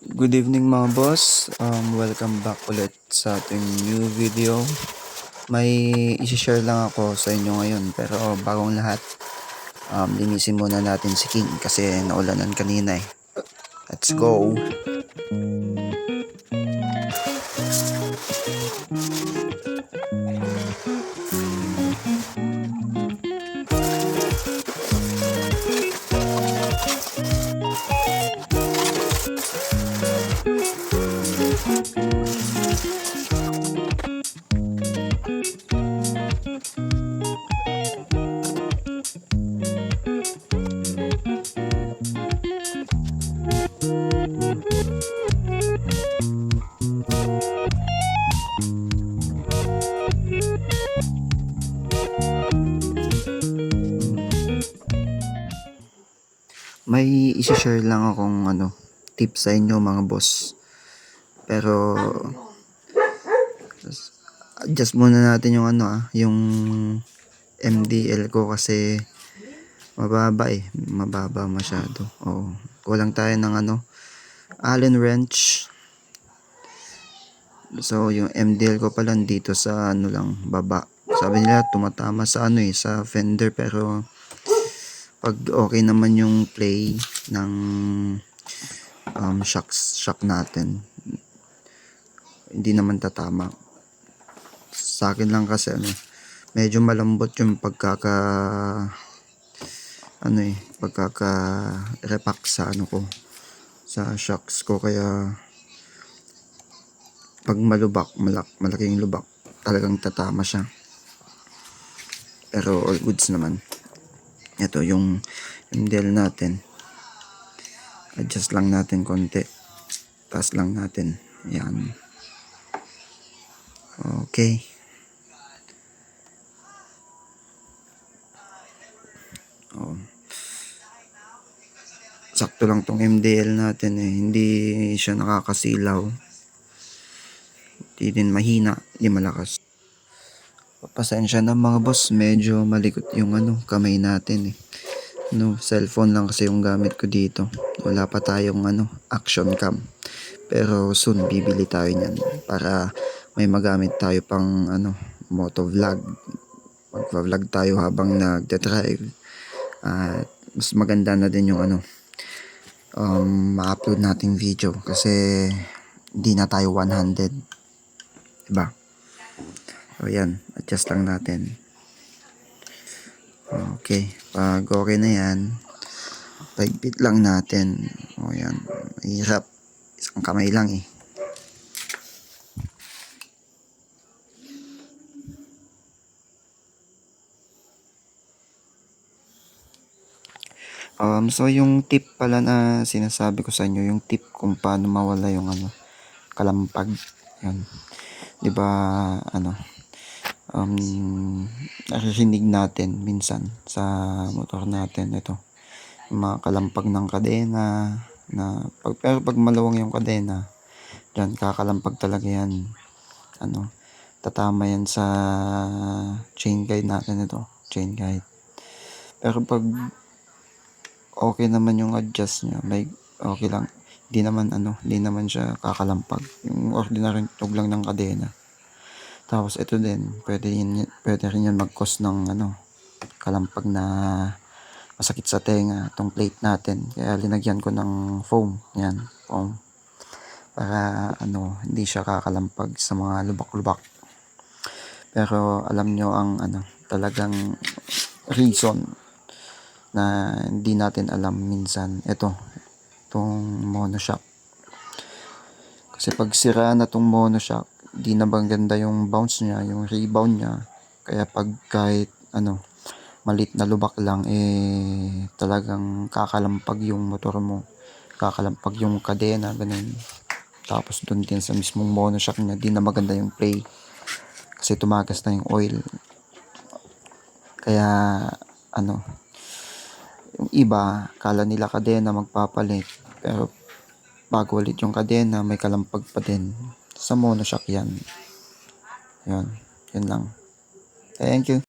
Good evening mga boss. Um, welcome back ulit sa ating new video. May isi-share lang ako sa inyo ngayon pero bagong lahat, um, linisin muna natin si King kasi naulanan kanina eh. Let's go! May isi-share lang akong ano, tip sa inyo mga boss. Pero adjust muna natin yung ano ah, yung MDL ko kasi mababa eh, mababa masyado. Oo. Kulang tayo ng ano, Allen wrench. So yung MDL ko pala dito sa ano lang, baba. Sabi nila tumatama sa ano eh, sa fender pero pag okay naman yung play ng um, shocks, shock natin hindi naman tatama. Sa akin lang kasi ano medyo malambot yung pagkaka ano eh pagkaka repack sa ano ko sa shocks ko. Kaya pag malubak malak, malaking lubak talagang tatama siya. Pero all goods naman ito yung del natin. Adjust lang natin konti. Taas lang natin. Yan okay. Oh. sakto lang tong MDL natin eh. Hindi siya nakakasilaw. Hindi din mahina. Hindi malakas Pasensya na mga boss, medyo malikot yung ano, kamay natin eh. No, cellphone lang kasi yung gamit ko dito. Wala pa tayong ano, action cam. Pero soon bibili tayo niyan para may magamit tayo pang ano, moto vlog. Magva-vlog tayo habang nagde-drive. At mas maganda na din yung ano, um, ma-upload nating video kasi hindi na tayo 100. Diba? So, yan. Adjust lang natin. Okay. Pag okay na yan, paigpit lang natin. O, yan. Mahirap. Isang kamay lang eh. Um, so yung tip pala na sinasabi ko sa inyo, yung tip kung paano mawala yung ano, kalampag. Yan. 'Di ba ano, um, naririnig natin minsan sa motor natin ito mga kalampag ng kadena na pag, pero pag maluwang yung kadena dyan kakalampag talaga yan. Ano tatama yan sa chain guide natin ito chain guide. Pero pag okay naman yung adjust niya may okay lang hindi naman ano hindi naman siya kakalampag. Yung ordinary tug lang ng kadena tapos ito din, pwede, yun, pwede rin yan mag-cause ng ano, kalampag na masakit sa tenga, itong plate natin. Kaya linagyan ko ng foam, yan, foam. Para ano, hindi siya kakalampag sa mga lubak-lubak. Pero alam nyo ang ano, talagang reason na hindi natin alam minsan. Ito, itong monoshock. Kasi pag sira na itong monoshock, di na bang ganda yung bounce niya, yung rebound niya. Kaya pag kahit ano, malit na lubak lang, eh talagang kakalampag yung motor mo. Kakalampag yung kadena, ganun. Tapos doon din sa mismong monoshock niya, di na maganda yung play. Kasi tumagas na yung oil. Kaya, ano, yung iba, kala nila kadena magpapalit. Pero, bago ulit yung kadena, may kalampag pa din sa monoshock yan. Yan. Yan lang. Thank you.